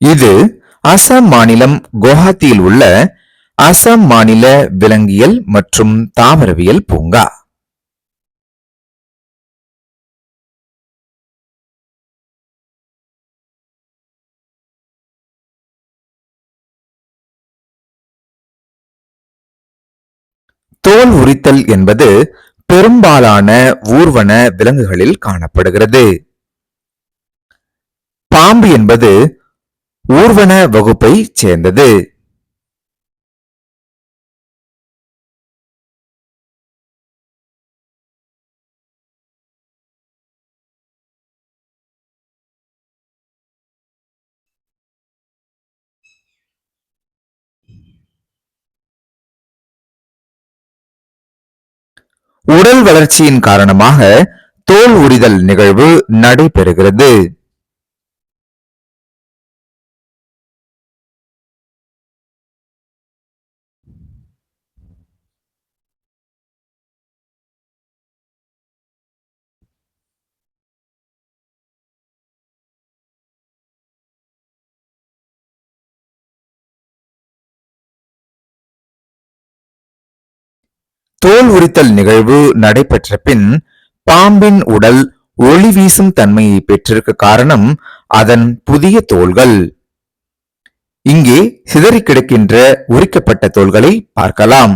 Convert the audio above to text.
இது அசாம் மாநிலம் குவஹாத்தியில் உள்ள அசாம் மாநில விலங்கியல் மற்றும் தாவரவியல் பூங்கா. தோல் உரித்தல் என்பது பெரும்பாலான ஊர்வன விலங்குகளில் காணப்படுகிறது. பாம்பு என்பது ஊர்வன வகுப்பை சேர்ந்தது. உடல் வளர்ச்சியின் காரணமாக தோல் உரிதல் நிகழ்வு நடைபெறுகிறது. தோல் உரித்தல் நிகழ்வு நடைபெற்ற பின் பாம்பின் உடல் ஒளி வீசும் தன்மையை பெற்றிருக்க காரணம் அதன் புதிய தோள்கள். இங்கே சிதறிக் கிடக்கின்ற உரிக்கப்பட்ட தோள்களை பார்க்கலாம்.